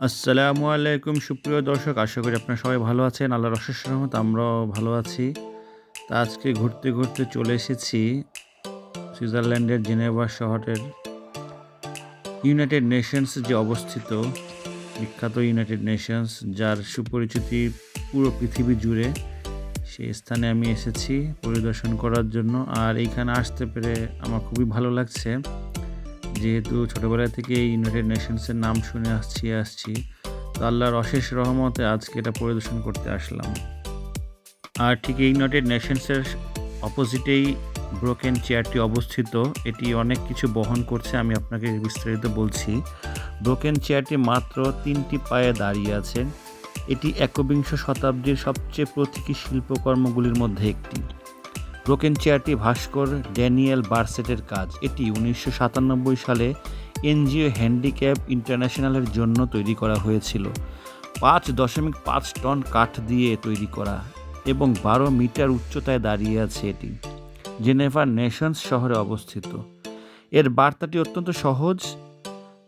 আসসালামু আলাইকুম, সুপ্রিয় দর্শক। আশা করি আপনারা সবাই ভালো আছেন। আল্লাহর অশেষ রহমত, আমরাও ভালো আছি। তা আজকে ঘুরতে ঘুরতে চলে এসেছি সুইজারল্যান্ডের জেনেভা শহরের ইউনাইটেড নেশনস যে অবস্থিত, বিখ্যাত ইউনাইটেড নেশনস, যার সুপরিচিতি পুরো পৃথিবী জুড়ে। সেই স্থানে আমি এসেছি পরিদর্শন করার জন্য। আর এইখানে আসতে পেরে আমার খুবই ভালো লাগছে। যেহেতু ছোটোবেলা থেকে ইউনাইটেড নেশনসের নাম শুনে আসছি আসছি, তো আল্লাহর অশেষ রহমতে আজকে এটা পরিদর্শন করতে আসলাম। আর ঠিক ইউনাইটেড নেশনসের অপোজিটেই ব্রোকেন চেয়ারটি অবস্থিত, এটি অনেক কিছু বহন করছে, আমি আপনাকে বিস্তারিত বলছি। ব্রোকেন চেয়ারটি মাত্র তিনটি পায়ে দাঁড়িয়ে আছে, এটি একবিংশ শতাব্দীর সবচেয়ে প্রতীকী শিল্পকর্মগুলির মধ্যে একটি। ব্রোকেন চেয়ারটি ভাস্কর ড্যানিয়েল বার্সেটের কাজ। এটি উনিশশো সাতানব্বই সালে এনজিও হ্যান্ডিক্যাপ ইন্টারন্যাশনালের জন্য তৈরি করা হয়েছিল। পাঁচ দশমিক পাঁচ টন কাঠ দিয়ে তৈরি করা এবং বারো মিটার উচ্চতায় দাঁড়িয়ে আছে এটি। জেনেভা নেশনস শহরে অবস্থিত। এর বার্তাটি অত্যন্ত সহজ।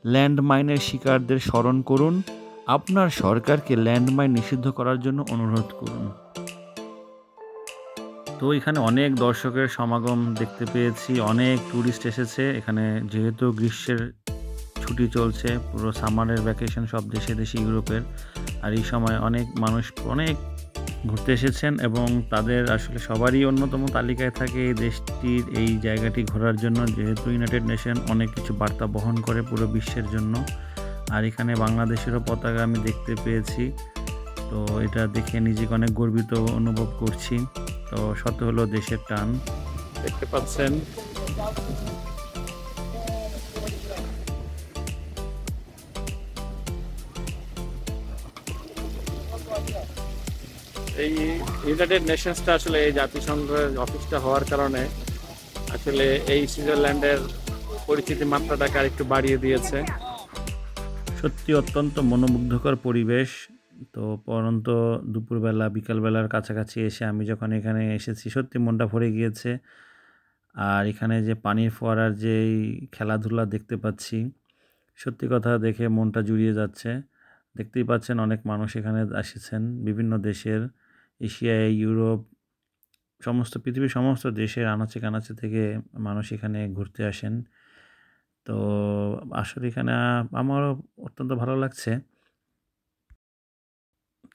ল্যান্ডমাইনের শিকারদের স্মরণ করুন। আপনার সরকারকে ল্যান্ডমাইন নিষিদ্ধ করার জন্য অনুরোধ করুন। তো এখানে অনেক দর্শকের সমাগম দেখতে পেয়েছি, অনেক ট্যুরিস্ট এসেছে। এখানে যেহেতু গ্রীষ্মের ছুটি চলছে, পুরো সামারের ভ্যাকেশন সব দেশে দেশে ইউরোপের। আর এই সময় অনেক মানুষ, অনেক ঘুরতে এসেছেন এবং তাদের আসলে সবারই অন্যতম তালিকায় থাকে এই দেশটির, এই জায়গাটি ঘোরার জন্য। যেহেতু ইউনাইটেড নেশন অনেক কিছু বার্তা বহন করে পুরো বিশ্বের জন্য। আর এখানে বাংলাদেশেরও পতাকা আমি দেখতে পেয়েছি। তো এটা দেখে নিজেকে অনেক গর্বিত অনুভব করছি। তো শত হলো দেশের টান। দেখতে পাচ্ছেন। এই ইউনাইটেড নেশনসটা আসলে এই জাতিসংঘের অফিসটা হওয়ার কারণে আসলে এই সুইজারল্যান্ডের পরিচিতি মাত্রাটাকে আরেকটু বাড়িয়ে দিয়েছে। সত্যি অত্যন্ত মনোমুগ্ধকর পরিবেশ। তো পরন্ত দুপুরবেলা, বিকালবেলার কাছাকাছি এসে আমি যখন এখানে এসেছি, সত্যি মনটা ভরে গিয়েছে। আর এখানে যে পানির ফোয়ারার যে খেলাধুলা দেখতে পাচ্ছি, সত্যি কথা দেখে মনটা জুড়িয়ে যাচ্ছে। দেখতেই পাচ্ছেন অনেক মানুষ এখানে এসেছেন, বিভিন্ন দেশের, এশিয়ায়, ইউরোপ, সমস্ত, পৃথিবীর সমস্ত দেশের আনাচে কানাচে থেকে মানুষ এখানে ঘুরতে আসেন। তো আসলে এখানে আমারও অত্যন্ত ভালো লাগছে।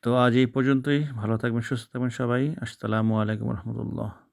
তো আজ এই পর্যন্তই। ভালো থাকবেন সুস্থ থাকবেন সবাই। আসসালামু আলাইকুম রহমতুল্লাহ।